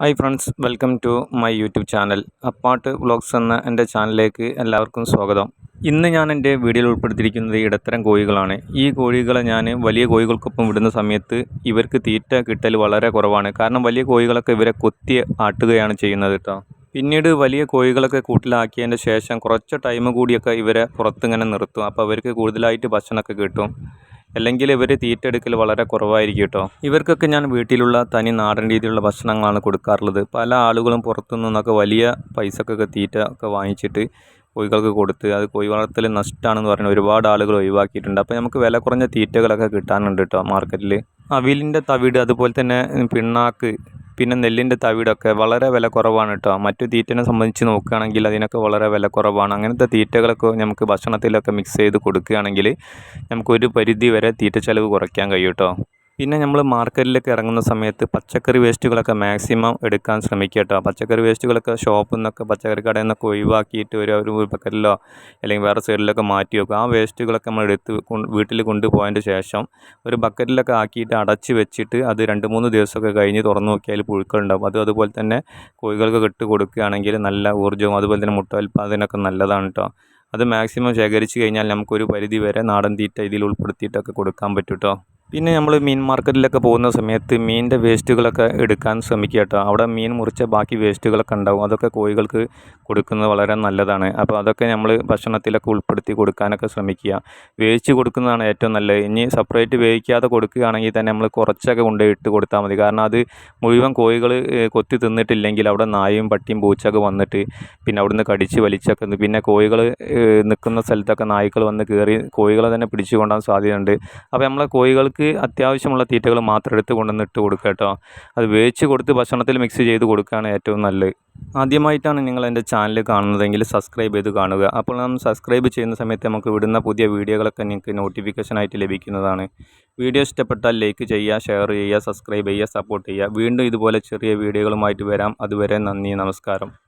Hi friends welcome to my YouTube channel Appattu vlogs എന്ന എന്റെ ചാനലിലേക്ക് എല്ലാവർക്കും സ്വാഗതം. ഇന്ന് ഞാൻ എന്റെ വീഡിയോയിൽ ഉൾപ്പെടുത്തിയിരിക്കുന്നത് ഇടത്തരം കോഴികളാണ്. ഈ കോഴികളെ ഞാൻ വലിയ കോഴികൾക്കൊപ്പം വിടുന്ന സമയത്ത് ഇവർക്ക് തീറ്റ കിട്ടൽ വളരെ കുറവാണ്. കാരണം വലിയ കോഴികളൊക്കെ ഇവരെ കൊത്തി ആട്ടുകയാണ് ചെയ്യുന്നത് കേട്ടോ പിന്നീട് വലിയ കോഴികളൊക്കെ കൂട്ടിലാക്കിയതിന്റെ ശേഷം കുറച്ച് ടൈം കൂടിയൊക്കെ ഇവരെ പുറത്തിങ്ങനെ നിർത്തും. അപ്പോൾ അവർക്ക് കൂടുതലായിട്ട് ഭക്ഷണമൊക്കെ കിട്ടും. അല്ലെങ്കിൽ ഇവർ തീറ്റ എടുക്കൽ വളരെ കുറവായിരിക്കും കേട്ടോ. ഇവർക്കൊക്കെ ഞാൻ വീട്ടിലുള്ള തനി നാടൻ രീതിയിലുള്ള ഭക്ഷണങ്ങളാണ് കൊടുക്കാറുള്ളത്. പല ആളുകളും പുറത്തു നിന്നൊക്കെ വലിയ പൈസക്കൊക്കെ തീറ്റ ഒക്കെ വാങ്ങിച്ചിട്ട് കോഴികൾക്ക് കൊടുത്ത് അത് കോഴി വളർത്തൽ നഷ്ടമാണെന്ന് പറഞ്ഞ് ഒരുപാട് ആളുകൾ ഒഴിവാക്കിയിട്ടുണ്ട്. അപ്പോൾ നമുക്ക് വില കുറഞ്ഞ തീറ്റകളൊക്കെ കിട്ടാനുണ്ട് കേട്ടോ മാർക്കറ്റിൽ. അവിലിന്റെ തവിട് അതുപോലെ തന്നെ പിണ്ണാക്ക് പിന്നെ നെല്ലിന്റെ തവിടൊക്കെ വളരെ വില കുറവാണ് കേട്ടോ. മറ്റു തീറ്റനെ സംബന്ധിച്ച് നോക്കുകയാണെങ്കിൽ അതിനൊക്കെ വളരെ വില കുറവാണ്. അങ്ങനത്തെ തീറ്റകളൊക്കെ നമുക്ക് ഭക്ഷണത്തിലൊക്കെ മിക്സ് ചെയ്ത് കൊടുക്കുകയാണെങ്കിൽ നമുക്കൊരു പരിധി വരെ തീറ്റ ചിലവ് കുറയ്ക്കാൻ കഴിയും കേട്ടോ. പിന്നെ നമ്മൾ മാർക്കറ്റിലേക്ക് ഇറങ്ങുന്ന സമയത്ത് പച്ചക്കറി വേസ്റ്റുകളൊക്കെ മാക്സിമം എടുക്കാൻ ശ്രമിക്കുക കേട്ടോ. പച്ചക്കറി വേസ്റ്റുകളൊക്കെ ഷോപ്പിൽ നിന്നൊക്കെ പച്ചക്കറി കടയിൽ നിന്നൊക്കെ ഒഴിവാക്കിയിട്ട് ഒരു ഒരു ബക്കറ്റിലോ അല്ലെങ്കിൽ വേറെ സൈഡിലൊക്കെ മാറ്റി വെക്കുക ആ വേസ്റ്റുകളൊക്കെ നമ്മൾ എടുത്ത് വീട്ടിൽ കൊണ്ടുപോയതിന്റെ ശേഷം ഒരു ബക്കറ്റിലൊക്കെ ആക്കിയിട്ട് അടച്ച് വെച്ചിട്ട് അത് രണ്ട് മൂന്ന് ദിവസമൊക്കെ കഴിഞ്ഞ് തുറന്നു നോക്കിയാൽ പുഴുക്കളുണ്ടാവും അത് അതുപോലെ തന്നെ കോഴികൾക്ക് ഇട്ട് കൊടുക്കുകയാണെങ്കിൽ നല്ല ഊർജവും അതുപോലെ തന്നെ മുട്ട ഉൽപ്പാദനമൊക്കെ നല്ലതാണ് കേട്ടോ. അത് മാക്സിമം ശേഖരിച്ച് കഴിഞ്ഞാൽ നമുക്കൊരു പരിധി വരെ നാടൻ തീറ്റ ഇതിൽ ഉൾപ്പെടുത്തിയിട്ടൊക്കെ കൊടുക്കാൻ പറ്റും കേട്ടോ. പിന്നെ നമ്മൾ മീൻ മാർക്കറ്റിലൊക്കെ പോകുന്ന സമയത്ത് മീനിന്റെ വേസ്റ്റുകളൊക്കെ എടുക്കാൻ ശ്രമിക്കുക കേട്ടോ. അവിടെ മീൻ മുറിച്ച ബാക്കി വേസ്റ്റുകളൊക്കെ ഉണ്ടാവും. അതൊക്കെ കോഴികൾക്ക് കൊടുക്കുന്നത് വളരെ നല്ലതാണ്. അപ്പോൾ അതൊക്കെ നമ്മൾ ഭക്ഷണത്തിലൊക്കെ ഉൾപ്പെടുത്തി കൊടുക്കാനൊക്കെ ശ്രമിക്കുക. വേവിച്ച് കൊടുക്കുന്നതാണ് ഏറ്റവും നല്ലത്. ഇനി സെപ്പറേറ്റ് വേവിക്കാതെ കൊടുക്കുകയാണെങ്കിൽ തന്നെ നമ്മൾ കുറച്ചൊക്കെ കൊണ്ട് ഇട്ട് കൊടുത്താൽ മതി. കാരണം അത് മുഴുവൻ കോഴികൾ കൊത്തി തിന്നിട്ടില്ലെങ്കിൽ അവിടെ നായും പട്ടിയും പൂച്ചൊക്കെ വന്നിട്ട് പിന്നെ അവിടുന്ന് കടിച്ച് വലിച്ചൊക്കെ പിന്നെ കോഴികൾ നിൽക്കുന്ന സ്ഥലത്തൊക്കെ നായ്ക്കൾ വന്ന് കയറി കോഴികളെ തന്നെ പിടിച്ചു കൊണ്ടാൻ സാധ്യതയുണ്ട്. അപ്പോൾ നമ്മളെ കോഴികൾക്ക് അത്യാവശ്യമുള്ള തീറ്റകൾ മാത്രം എടുത്ത് കൊണ്ടുവന്ന് ഇട്ട് കൊടുക്കുക കേട്ടോ. അത് വേവിച്ച് കൊടുത്ത് ഭക്ഷണത്തിൽ മിക്സ് ചെയ്ത് കൊടുക്കുകയാണ് ഏറ്റവും നല്ലത്. ആദ്യമായിട്ടാണ് നിങ്ങൾ എന്റെ ചാനൽ കാണുന്നതെങ്കിൽ സബ്സ്ക്രൈബ് ചെയ്ത് കാണുക. അപ്പോൾ നാം സബ്സ്ക്രൈബ് ചെയ്യുന്ന സമയത്ത് നമുക്ക് വിടുന്ന പുതിയ വീഡിയോകളൊക്കെ നിങ്ങൾക്ക് നോട്ടിഫിക്കേഷനായിട്ട് ലഭിക്കുന്നതാണ്. വീഡിയോ ഇഷ്ടപ്പെട്ടാൽ ലൈക്ക് ചെയ്യുക ഷെയർ ചെയ്യുക സബ്സ്ക്രൈബ് ചെയ്യുക സപ്പോർട്ട് ചെയ്യുക. വീണ്ടും ഇതുപോലെ ചെറിയ വീഡിയോകളുമായിട്ട് വരാം. അതുവരെ നന്ദി നമസ്കാരം.